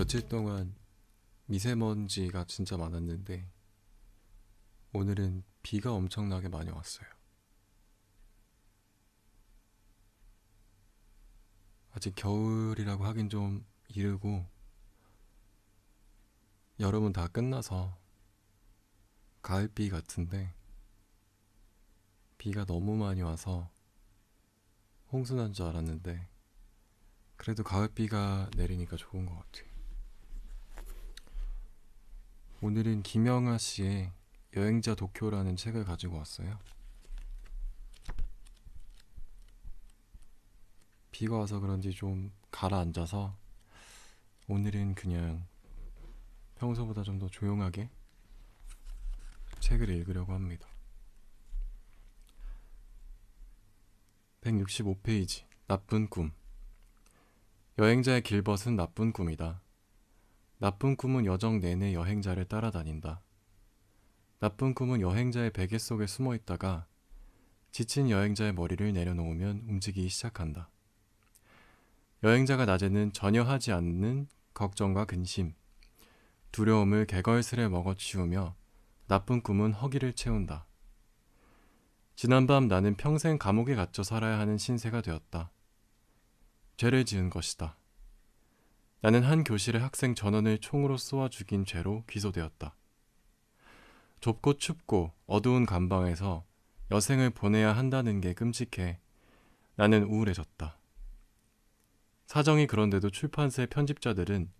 며칠 동안 미세먼지가 진짜 많았는데 오늘은 비가 엄청나게 많이 왔어요. 아직 겨울이라고 하긴 좀 이르고 여름은 다 끝나서 가을비 같은데 비가 너무 많이 와서 홍수 난 줄 알았는데 그래도 가을비가 내리니까 좋은 것 같아요. 오늘은 김영하 씨의 여행자 도쿄라는 책을 가지고 왔어요. 비가 와서 그런지 좀 가라앉아서 오늘은 그냥 평소보다 좀 더 조용하게 책을 읽으려고 합니다. 165페이지 나쁜 꿈 여행자의 길벗은 나쁜 꿈이다. 나쁜 꿈은 여정 내내 여행자를 따라다닌다. 나쁜 꿈은 여행자의 베개 속에 숨어 있다가 지친 여행자의 머리를 내려놓으면 움직이기 시작한다. 여행자가 낮에는 전혀 하지 않는 걱정과 근심, 두려움을 개걸스레 먹어치우며 나쁜 꿈은 허기를 채운다. 지난밤 나는 평생 감옥에 갇혀 살아야 하는 신세가 되었다. 죄를 지은 것이다. 나는 한 교실의 학생 전원을 총으로 쏘아 죽인 죄로 기소되었다. 좁고 춥고 어두운 감방에서 여생을 보내야 한다는 게 끔찍해 나는 우울해졌다. 사정이 그런데도 출판사의 편집자들은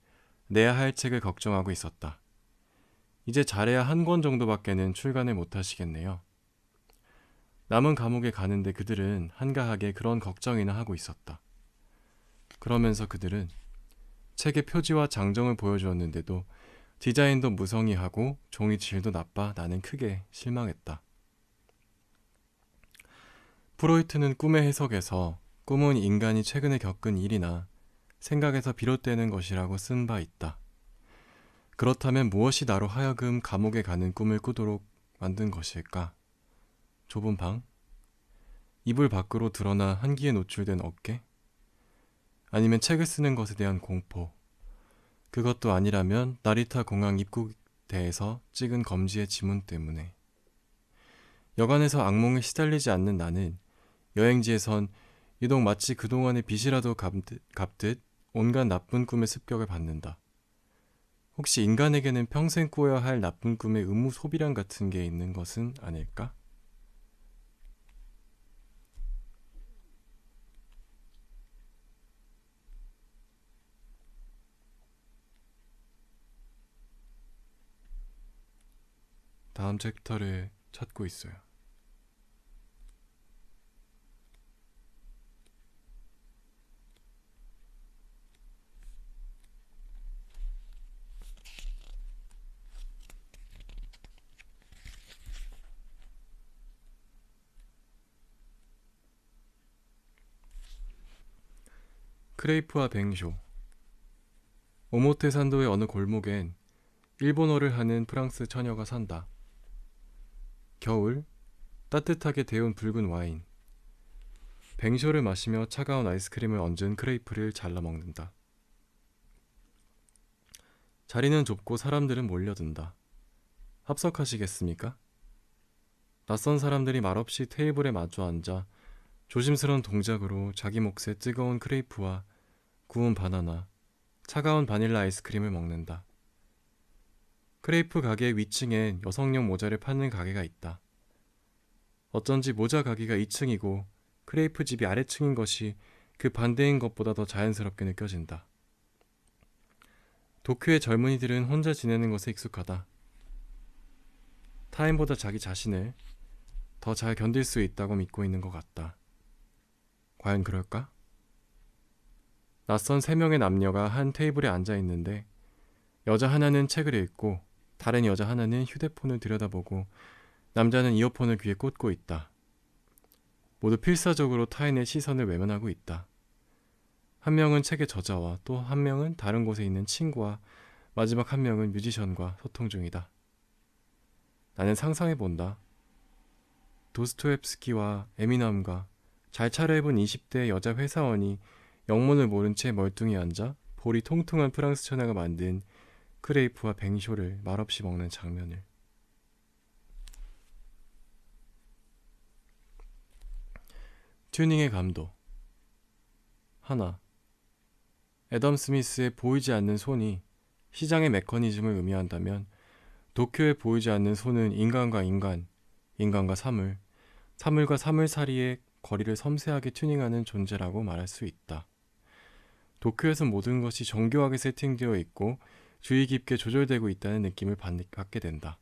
내야 할 책을 걱정하고 있었다. 이제 잘해야 한 권 정도밖에는 출간을 못 하시겠네요. 남은 감옥에 가는데 그들은 한가하게 그런 걱정이나 하고 있었다. 그러면서 그들은 책의 표지와 장정을 보여주었는데도 디자인도 무성의하고 종이 질도 나빠 나는 크게 실망했다. 프로이트는 꿈의 해석에서 꿈은 인간이 최근에 겪은 일이나 생각에서 비롯되는 것이라고 쓴 바 있다. 그렇다면 무엇이 나로 하여금 감옥에 가는 꿈을 꾸도록 만든 것일까? 좁은 방? 이불 밖으로 드러나 한기에 노출된 어깨? 아니면 책을 쓰는 것에 대한 공포? 그것도 아니라면 나리타 공항 입국대에서 찍은 검지의 지문 때문에. 여간에서 악몽에 시달리지 않는 나는 여행지에선 유독 마치 그동안의 빚이라도 갚듯, 갚듯 온갖 나쁜 꿈의 습격을 받는다. 혹시 인간에게는 평생 꾸어야 할 나쁜 꿈의 의무 소비량 같은 게 있는 것은 아닐까? 다음 챕터를 찾고 있어요. 크레이프와 뱅쇼 오모테산도의 어느 골목엔 일본어를 하는 프랑스 처녀가 산다. 겨울 따뜻하게 데운 붉은 와인 뱅쇼를 마시며 차가운 아이스크림을 얹은 크레이프를 잘라 먹는다. 자리는 좁고 사람들은 몰려든다. 합석하시겠습니까? 낯선 사람들이 말없이 테이블에 마주 앉아 조심스러운 동작으로 자기 몫의 뜨거운 크레이프와 구운 바나나, 차가운 바닐라 아이스크림을 먹는다. 크레이프 가게 위층엔 여성용 모자를 파는 가게가 있다. 어쩐지 모자 가게가 2층이고 크레이프 집이 아래층인 것이 그 반대인 것보다 더 자연스럽게 느껴진다. 도쿄의 젊은이들은 혼자 지내는 것에 익숙하다. 타인보다 자기 자신을 더 잘 견딜 수 있다고 믿고 있는 것 같다. 과연 그럴까? 낯선 세 명의 남녀가 한 테이블에 앉아 있는데 여자 하나는 책을 읽고 다른 여자 하나는 휴대폰을 들여다보고 남자는 이어폰을 귀에 꽂고 있다. 모두 필사적으로 타인의 시선을 외면하고 있다. 한 명은 책의 저자와 또 한 명은 다른 곳에 있는 친구와 마지막 한 명은 뮤지션과 소통 중이다. 나는 상상해 본다. 도스토옙스키와 에미남과 잘 차려입은 20대 여자 회사원이 영문을 모른 채 멀뚱히 앉아 볼이 통통한 프랑스 천하가 만든 크레이프와 뱅쇼를 말없이 먹는 장면을. 튜닝의 감도 하나. 애덤 스미스의 보이지 않는 손이 시장의 메커니즘을 의미한다면 도쿄에 보이지 않는 손은 인간과 인간, 인간과 사물, 사물과 사물 사이의 거리를 섬세하게 튜닝하는 존재라고 말할 수 있다. 도쿄에서 모든 것이 정교하게 세팅되어 있고 주의 깊게 조절되고 있다는 느낌을 받게 된다.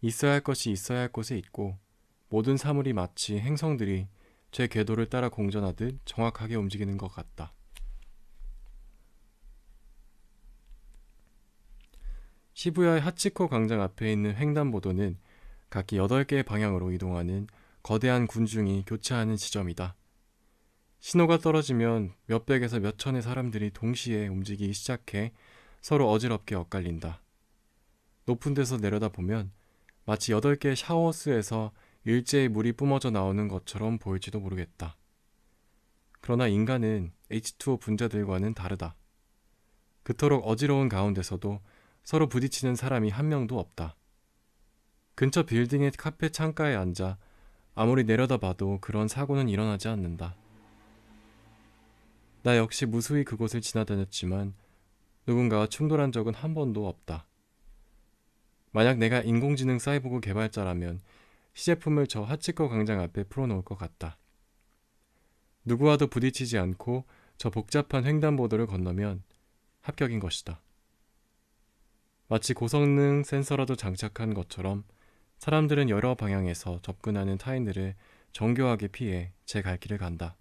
있어야 할 것이 있어야 할 곳에 있고 모든 사물이 마치 행성들이 제 궤도를 따라 공전하듯 정확하게 움직이는 것 같다. 시부야의 하치코 광장 앞에 있는 횡단보도는 각기 8개의 방향으로 이동하는 거대한 군중이 교차하는 지점이다. 신호가 떨어지면 몇백에서 몇천의 사람들이 동시에 움직이기 시작해 서로 어지럽게 엇갈린다. 높은 데서 내려다 보면 마치 8개의 샤워스에서 일제히 물이 뿜어져 나오는 것처럼 보일지도 모르겠다. 그러나 인간은 H2O 분자들과는 다르다. 그토록 어지러운 가운데서도 서로 부딪히는 사람이 한 명도 없다. 근처 빌딩의 카페 창가에 앉아 아무리 내려다봐도 그런 사고는 일어나지 않는다. 나 역시 무수히 그곳을 지나다녔지만 누군가와 충돌한 적은 한 번도 없다. 만약 내가 인공지능 사이보그 개발자라면 시제품을 저 하치코 광장 앞에 풀어놓을 것 같다. 누구와도 부딪히지 않고 저 복잡한 횡단보도를 건너면 합격인 것이다. 마치 고성능 센서라도 장착한 것처럼 사람들은 여러 방향에서 접근하는 타인들을 정교하게 피해 제 갈 길을 간다.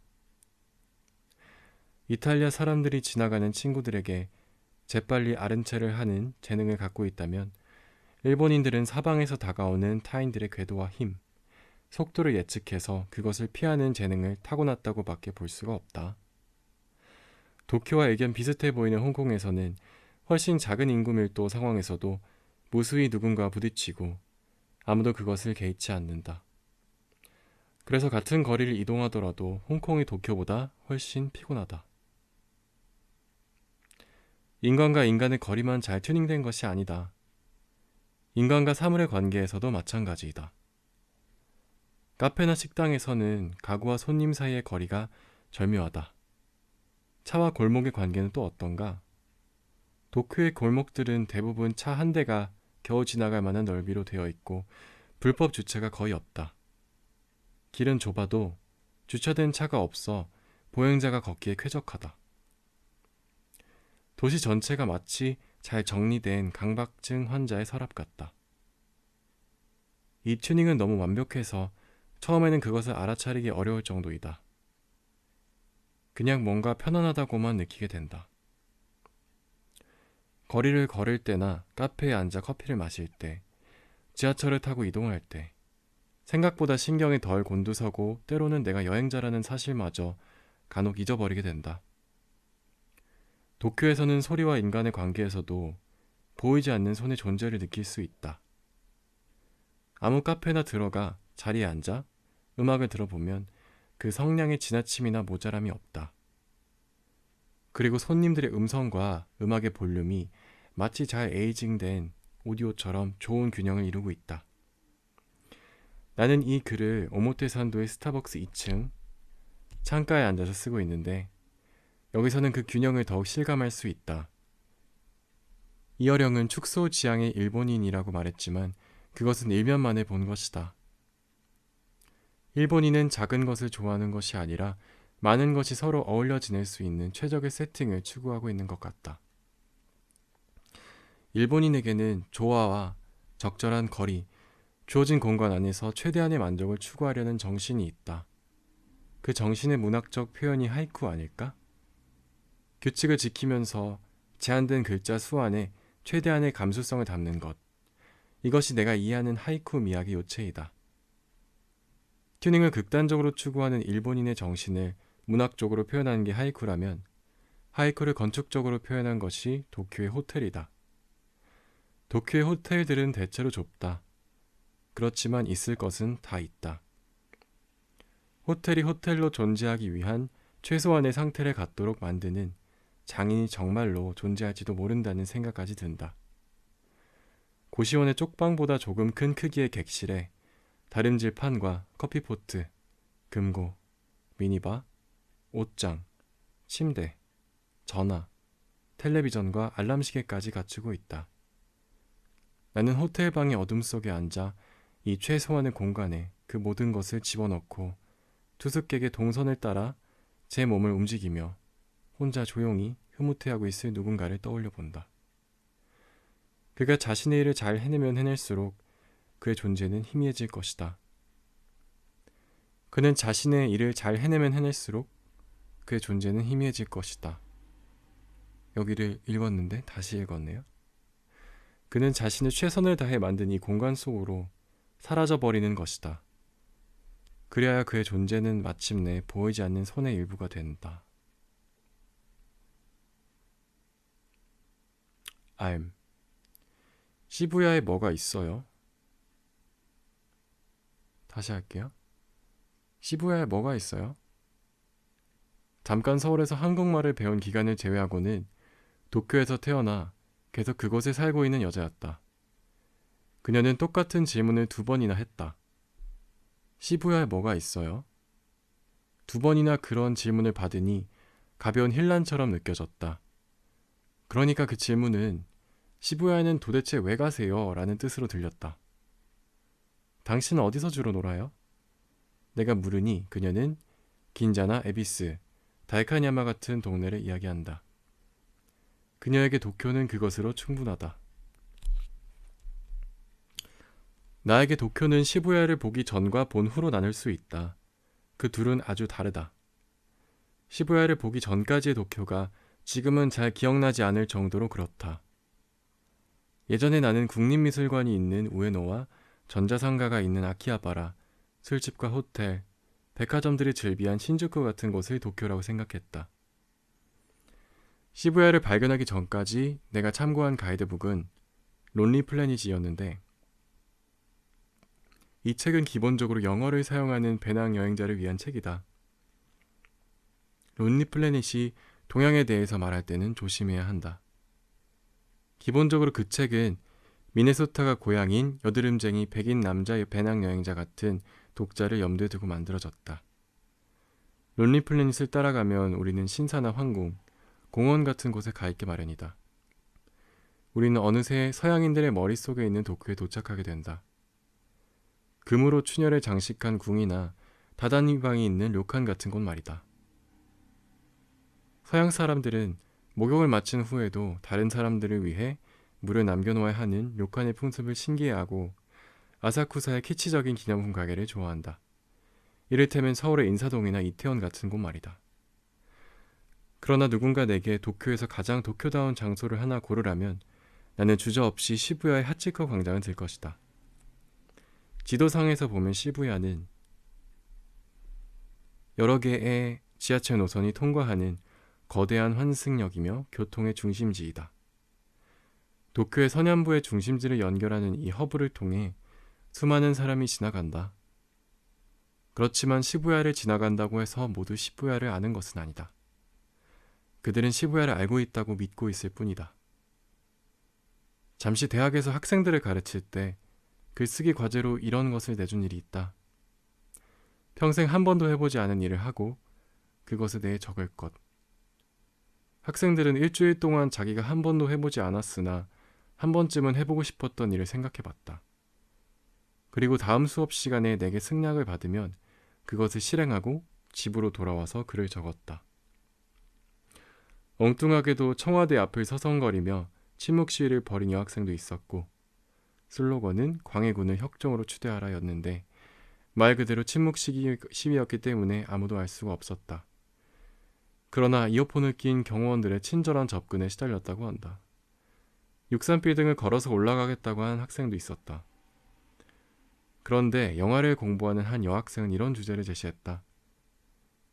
이탈리아 사람들이 지나가는 친구들에게 재빨리 아른체를 하는 재능을 갖고 있다면 일본인들은 사방에서 다가오는 타인들의 궤도와 힘, 속도를 예측해서 그것을 피하는 재능을 타고났다고 밖에 볼 수가 없다. 도쿄와 의견 비슷해 보이는 홍콩에서는 훨씬 작은 인구 밀도 상황에서도 무수히 누군가 부딪히고 아무도 그것을 개의치 않는다. 그래서 같은 거리를 이동하더라도 홍콩이 도쿄보다 훨씬 피곤하다. 인간과 인간의 거리만 잘 튜닝된 것이 아니다. 인간과 사물의 관계에서도 마찬가지이다. 카페나 식당에서는 가구와 손님 사이의 거리가 절묘하다. 차와 골목의 관계는 또 어떤가? 도쿄의 골목들은 대부분 차 한 대가 겨우 지나갈 만한 넓이로 되어 있고 불법 주차가 거의 없다. 길은 좁아도 주차된 차가 없어 보행자가 걷기에 쾌적하다. 도시 전체가 마치 잘 정리된 강박증 환자의 서랍 같다. 이 튜닝은 너무 완벽해서 처음에는 그것을 알아차리기 어려울 정도이다. 그냥 뭔가 편안하다고만 느끼게 된다. 거리를 걸을 때나 카페에 앉아 커피를 마실 때, 지하철을 타고 이동할 때, 생각보다 신경이 덜 곤두서고 때로는 내가 여행자라는 사실마저 간혹 잊어버리게 된다. 도쿄에서는 소리와 인간의 관계에서도 보이지 않는 손의 존재를 느낄 수 있다. 아무 카페나 들어가 자리에 앉아 음악을 들어보면 그 성량의 지나침이나 모자람이 없다. 그리고 손님들의 음성과 음악의 볼륨이 마치 잘 에이징된 오디오처럼 좋은 균형을 이루고 있다. 나는 이 글을 오모테산도의 스타벅스 2층 창가에 앉아서 쓰고 있는데 여기서는 그 균형을 더욱 실감할 수 있다. 이어령은 축소 지향의 일본인이라고 말했지만 그것은 일면만에 본 것이다. 일본인은 작은 것을 좋아하는 것이 아니라 많은 것이 서로 어울려 지낼 수 있는 최적의 세팅을 추구하고 있는 것 같다. 일본인에게는 조화와 적절한 거리, 주어진 공간 안에서 최대한의 만족을 추구하려는 정신이 있다. 그 정신의 문학적 표현이 하이쿠 아닐까? 규칙을 지키면서 제한된 글자 수 안에 최대한의 감수성을 담는 것. 이것이 내가 이해하는 하이쿠 미학의 요체이다. 튜닝을 극단적으로 추구하는 일본인의 정신을 문학적으로 표현하는 게 하이쿠라면 하이쿠를 건축적으로 표현한 것이 도쿄의 호텔이다. 도쿄의 호텔들은 대체로 좁다. 그렇지만 있을 것은 다 있다. 호텔이 호텔로 존재하기 위한 최소한의 상태를 갖도록 만드는 장인이 정말로 존재할지도 모른다는 생각까지 든다. 고시원의 쪽방보다 조금 큰 크기의 객실에 다림질 판과 커피포트, 금고, 미니바, 옷장, 침대, 전화, 텔레비전과 알람 시계까지 갖추고 있다. 나는 호텔 방의 어둠 속에 앉아 이 최소한의 공간에 그 모든 것을 집어넣고 투숙객의 동선을 따라 제 몸을 움직이며 혼자 조용히 흐뭇해하고 있을 누군가를 떠올려 본다. 그가 자신의 일을 잘 해내면 해낼수록 그의 존재는 희미해질 것이다. 그는 자신의 일을 잘 해내면 해낼수록 그의 존재는 희미해질 것이다. 여기를 읽었는데 다시 읽었네요. 그는 자신의 최선을 다해 만든 이 공간 속으로 사라져 버리는 것이다. 그래야 그의 존재는 마침내 보이지 않는 손의 일부가 된다. I'm 시부야에 뭐가 있어요? 다시 할게요. 시부야에 뭐가 있어요? 잠깐 서울에서 한국말을 배운 기간을 제외하고는 도쿄에서 태어나 계속 그곳에 살고 있는 여자였다. 그녀는 똑같은 질문을 두 번이나 했다. 시부야에 뭐가 있어요? 두 번이나 그런 질문을 받으니 가벼운 힐난처럼 느껴졌다. 그러니까 그 질문은 시부야에는 도대체 왜 가세요? 라는 뜻으로 들렸다. 당신은 어디서 주로 놀아요? 내가 물으니 그녀는 긴자나 에비스, 다이카냐마 같은 동네를 이야기한다. 그녀에게 도쿄는 그것으로 충분하다. 나에게 도쿄는 시부야를 보기 전과 본 후로 나눌 수 있다. 그 둘은 아주 다르다. 시부야를 보기 전까지의 도쿄가 지금은 잘 기억나지 않을 정도로 그렇다. 예전에 나는 국립미술관이 있는 우에노와 전자상가가 있는 아키하바라, 술집과 호텔, 백화점들이 즐비한 신주쿠 같은 곳을 도쿄라고 생각했다. 시부야를 발견하기 전까지 내가 참고한 가이드북은 론리 플래닛이었는데 이 책은 기본적으로 영어를 사용하는 배낭 여행자를 위한 책이다. 론리 플래닛이 동양에 대해서 말할 때는 조심해야 한다. 기본적으로 그 책은 미네소타가 고향인 여드름쟁이 백인 남자 배낭 여행자 같은 독자를 염두에 두고 만들어졌다. 론리 플래닛을 따라가면 우리는 신사나 황궁, 공원 같은 곳에 가 있게 마련이다. 우리는 어느새 서양인들의 머릿속에 있는 도쿄에 도착하게 된다. 금으로 춘혈을 장식한 궁이나 다단위방이 있는 료칸 같은 곳 말이다. 서양 사람들은 목욕을 마친 후에도 다른 사람들을 위해 물을 남겨놓아야 하는 료칸의 풍습을 신기해하고 아사쿠사의 키치적인 기념품 가게를 좋아한다. 이를테면 서울의 인사동이나 이태원 같은 곳 말이다. 그러나 누군가 내게 도쿄에서 가장 도쿄다운 장소를 하나 고르라면 나는 주저없이 시부야의 하치커 광장을 들 것이다. 지도상에서 보면 시부야는 여러 개의 지하철 노선이 통과하는 거대한 환승역이며 교통의 중심지이다. 도쿄의 서남부의 중심지를 연결하는 이 허브를 통해 수많은 사람이 지나간다. 그렇지만 시부야를 지나간다고 해서 모두 시부야를 아는 것은 아니다. 그들은 시부야를 알고 있다고 믿고 있을 뿐이다. 잠시 대학에서 학생들을 가르칠 때 글쓰기 과제로 이런 것을 내준 일이 있다. 평생 한 번도 해보지 않은 일을 하고 그것에 대해 적을 것. 학생들은 일주일 동안 자기가 한 번도 해보지 않았으나 한 번쯤은 해보고 싶었던 일을 생각해 봤다. 그리고 다음 수업 시간에 내게 승낙을 받으면 그것을 실행하고 집으로 돌아와서 글을 적었다. 엉뚱하게도 청와대 앞을 서성거리며 침묵 시위를 벌인 여학생도 있었고 슬로건은 광해군을 혁종으로 추대하라였는데 말 그대로 침묵 시위였기 때문에 아무도 알 수가 없었다. 그러나 이어폰을 낀 경호원들의 친절한 접근에 시달렸다고 한다. 63빌딩을 걸어서 올라가겠다고 한 학생도 있었다. 그런데 영화를 공부하는 한 여학생은 이런 주제를 제시했다.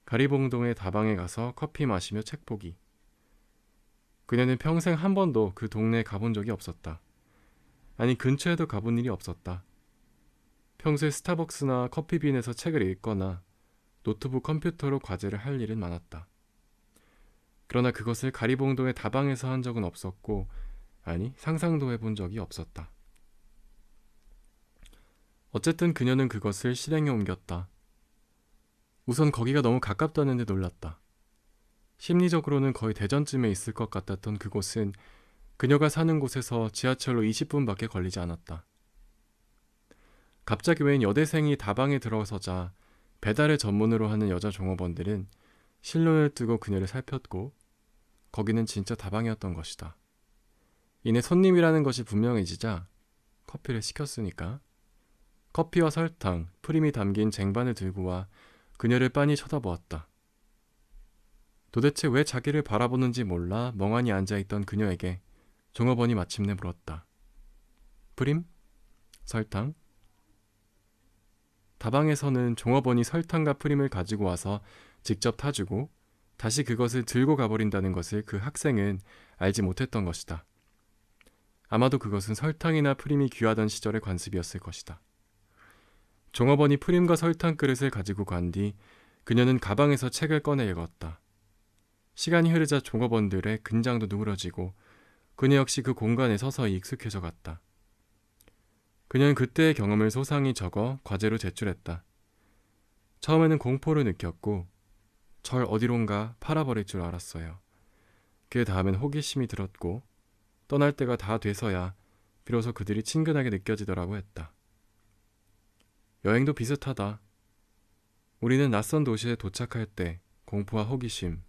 가리봉동의 다방에 가서 커피 마시며 책 보기. 그녀는 평생 한 번도 그 동네에 가본 적이 없었다. 아니 근처에도 가본 일이 없었다. 평소에 스타벅스나 커피빈에서 책을 읽거나 노트북 컴퓨터로 과제를 할 일은 많았다. 그러나 그것을 가리봉동의 다방에서 한 적은 없었고, 아니, 상상도 해본 적이 없었다. 어쨌든 그녀는 그것을 실행에 옮겼다. 우선 거기가 너무 가깝다는데 놀랐다. 심리적으로는 거의 대전쯤에 있을 것 같았던 그곳은 그녀가 사는 곳에서 지하철로 20분밖에 걸리지 않았다. 갑자기 웬 여대생이 다방에 들어서자 배달을 전문으로 하는 여자 종업원들은 실눈을 뜨고 그녀를 살폈고 거기는 진짜 다방이었던 것이다. 이내 손님이라는 것이 분명해지자 커피를 시켰으니까 커피와 설탕, 프림이 담긴 쟁반을 들고 와 그녀를 빤히 쳐다보았다. 도대체 왜 자기를 바라보는지 몰라 멍하니 앉아있던 그녀에게 종업원이 마침내 물었다. 프림? 설탕? 다방에서는 종업원이 설탕과 프림을 가지고 와서 직접 타주고 다시 그것을 들고 가버린다는 것을 그 학생은 알지 못했던 것이다. 아마도 그것은 설탕이나 프림이 귀하던 시절의 관습이었을 것이다. 종업원이 프림과 설탕 그릇을 가지고 간 뒤 그녀는 가방에서 책을 꺼내 읽었다. 시간이 흐르자 종업원들의 근장도 누그러지고 그녀 역시 그 공간에 서서히 익숙해져 갔다. 그녀는 그때의 경험을 소상히 적어 과제로 제출했다. 처음에는 공포를 느꼈고 절 어디론가 팔아버릴 줄 알았어요. 그 다음엔 호기심이 들었고 떠날 때가 다 돼서야 비로소 그들이 친근하게 느껴지더라고 했다. 여행도 비슷하다. 우리는 낯선 도시에 도착할 때 공포와 호기심,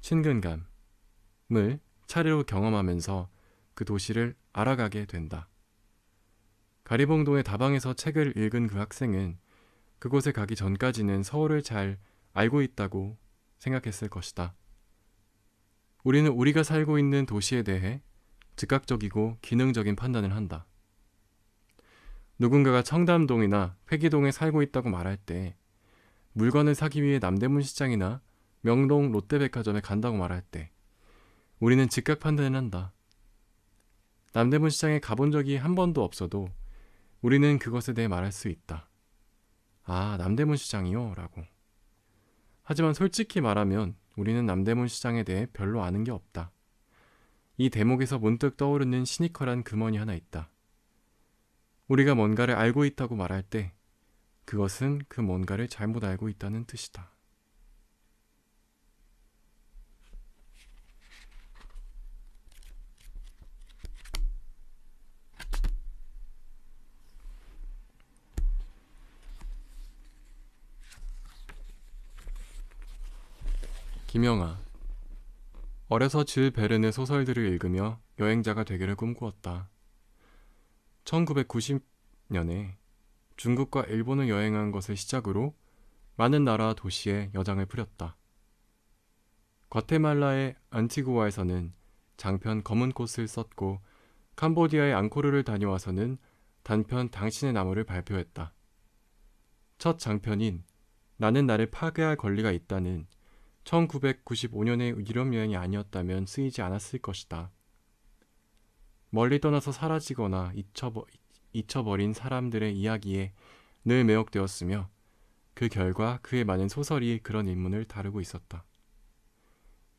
친근감을 차례로 경험하면서 그 도시를 알아가게 된다. 가리봉동의 다방에서 책을 읽은 그 학생은 그곳에 가기 전까지는 서울을 잘 알고 있다고 생각했을 것이다. 우리는 우리가 살고 있는 도시에 대해 즉각적이고 기능적인 판단을 한다. 누군가가 청담동이나 회기동에 살고 있다고 말할 때 물건을 사기 위해 남대문 시장이나 명동 롯데백화점에 간다고 말할 때 우리는 즉각 판단을 한다. 남대문 시장에 가본 적이 한 번도 없어도 우리는 그것에 대해 말할 수 있다. 아, 남대문 시장이요? 라고. 하지만 솔직히 말하면 우리는 남대문 시장에 대해 별로 아는 게 없다. 이 대목에서 문득 떠오르는 시니컬한 금원이 하나 있다. 우리가 뭔가를 알고 있다고 말할 때 그것은 그 뭔가를 잘못 알고 있다는 뜻이다. 김영아 어려서 질 베른의 소설들을 읽으며 여행자가 되기를 꿈꾸었다. 1990년에 중국과 일본을 여행한 것을 시작으로 많은 나라 도시에 여장을 부렸다. 과테말라의 안티구아에서는 장편 검은 꽃을 썼고 캄보디아의 앙코르를 다녀와서는 단편 당신의 나무를 발표했다. 첫 장편인 나는 나를 파괴할 권리가 있다는 1995년의 유럽 여행이 아니었다면 쓰이지 않았을 것이다. 멀리 떠나서 사라지거나 잊혀버, 잊혀버린 사람들의 이야기에 늘 매혹되었으며 그 결과 그의 많은 소설이 그런 인물을 다루고 있었다.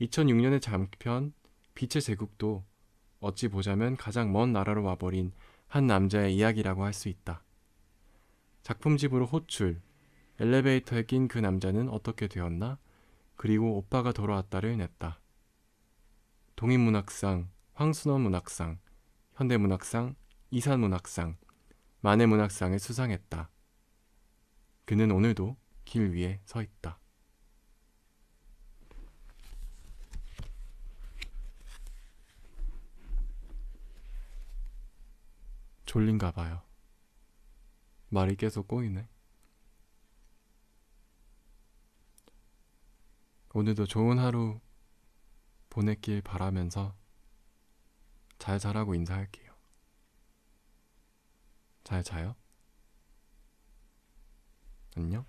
2006년의 장편 빛의 제국도 어찌 보자면 가장 먼 나라로 와버린 한 남자의 이야기라고 할 수 있다. 작품집으로 호출, 엘리베이터에 낀 그 남자는 어떻게 되었나? 그리고 오빠가 돌아왔다를 냈다. 동인문학상, 황순원 문학상, 현대문학상, 이산문학상, 만해문학상을 수상했다. 그는 오늘도 길 위에 서 있다. 졸린가 봐요. 말이 계속 꼬이네. 오늘도 좋은 하루 보냈길 바라면서 잘 자라고 인사할게요. 잘 자요. 안녕.